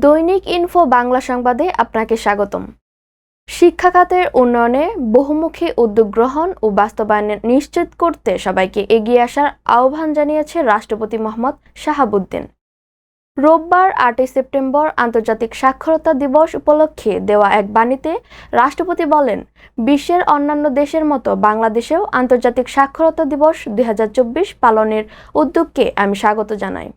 দৈনিক ইনফো বাংলা সংবাদে আপনাকে স্বাগতম। শিক্ষা খাতের উন্নয়নে বহুমুখী উদ্যোগ গ্রহণ ও বাস্তবায়ন নিশ্চিত করতে সবাইকে এগিয়ে আসার আহ্বান জানিয়েছে রাষ্ট্রপতি মোহাম্মদ শাহাবুদ্দিন। রোববার আটই সেপ্টেম্বর আন্তর্জাতিক সাক্ষরতা দিবস উপলক্ষে দেওয়া এক বাণীতে রাষ্ট্রপতি বলেন, বিশ্বের অন্যান্য দেশের মতো বাংলাদেশেও আন্তর্জাতিক সাক্ষরতা দিবস দুই হাজার চব্বিশ পালনের উদ্যোগকে আমি স্বাগত জানাই।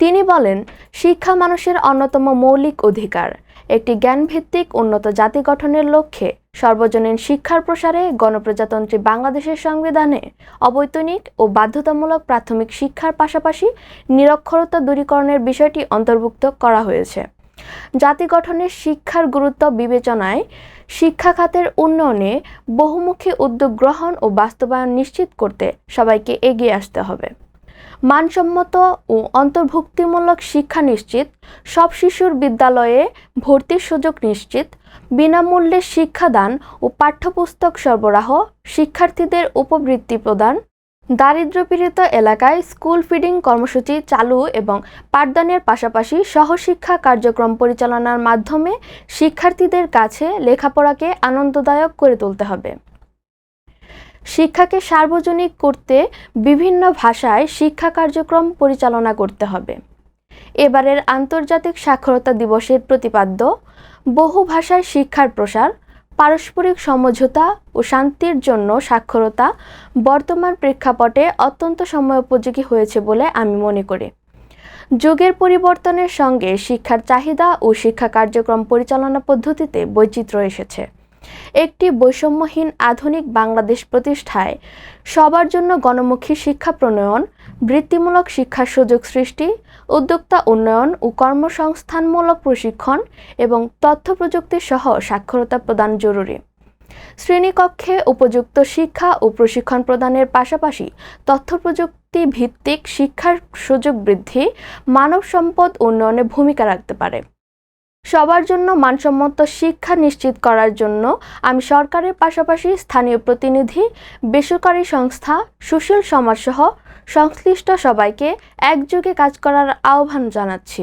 তিনি বলেন, শিক্ষা মানুষের অন্যতম মৌলিক অধিকার। একটি জ্ঞানভিত্তিক উন্নত জাতি গঠনের লক্ষ্যে সর্বজনীন শিক্ষার প্রসারে গণপ্রজাতন্ত্রী বাংলাদেশের সংবিধানে অবৈতনিক ও বাধ্যতামূলক প্রাথমিক শিক্ষার পাশাপাশি নিরক্ষরতা দূরীকরণের বিষয়টি অন্তর্ভুক্ত করা হয়েছে। জাতি গঠনের শিক্ষার গুরুত্ব বিবেচনায় শিক্ষা খাতের উন্নয়নে বহুমুখী উদ্যোগ গ্রহণ ও বাস্তবায়ন নিশ্চিত করতে সবাইকে এগিয়ে আসতে হবে। মানসম্মত ও অন্তর্ভুক্তিমূলক শিক্ষা নিশ্চিত, সব শিশুর বিদ্যালয়ে ভর্তির সুযোগ নিশ্চিত, বিনামূল্যে শিক্ষাদান ও পাঠ্যপুস্তক সরবরাহ শিক্ষার্থীদের উপবৃত্তি প্রদান, দারিদ্র্যপীড়িত এলাকায় স্কুল ফিডিং কর্মসূচি চালু এবং পাঠদানের পাশাপাশি সহশিক্ষা কার্যক্রম পরিচালনার মাধ্যমে শিক্ষার্থীদের কাছে লেখাপড়াকে আনন্দদায়ক করে তুলতে হবে। শিক্ষাকে সার্বজনিক করতে বিভিন্ন ভাষায় শিক্ষা কার্যক্রম পরিচালনা করতে হবে। এবারের আন্তর্জাতিক সাক্ষরতা দিবসের প্রতিপাদ্য, বহু ভাষায় শিক্ষার প্রসার, পারস্পরিক সমঝোতা ও শান্তির জন্য সাক্ষরতা বর্তমান প্রেক্ষাপটে অত্যন্ত সময়োপযোগী হয়েছে বলে আমি মনে করি। যুগের পরিবর্তনের সঙ্গে শিক্ষার চাহিদা ও শিক্ষা কার্যক্রম পরিচালনা পদ্ধতিতে বৈচিত্র্য এসেছে। একটি বৈষম্যহীন আধুনিক বাংলাদেশ প্রতিষ্ঠায় সবার জন্য গণমুখী শিক্ষা প্রণয়ন, বৃত্তিমূলক শিক্ষার সুযোগ সৃষ্টি, উদ্যোক্তা উন্নয়ন ও কর্মসংস্থানমূলক প্রশিক্ষণ এবং তথ্য প্রযুক্তি সহ সাক্ষরতা প্রদান জরুরি। শ্রেণীকক্ষে উপযুক্ত শিক্ষা ও প্রশিক্ষণ প্রদানের পাশাপাশি তথ্য প্রযুক্তি ভিত্তিক শিক্ষার সুযোগ বৃদ্ধি মানব সম্পদ উন্নয়নে ভূমিকা রাখতে পারে। সবার জন্য মানসম্মত শিক্ষা নিশ্চিত করার জন্য আমি সরকারের পাশাপাশি স্থানীয় প্রতিনিধি, বেসরকারি সংস্থা, সুশীল সমাজসহ সংশ্লিষ্ট সবাইকে একযোগে কাজ করার আহ্বান জানাচ্ছি।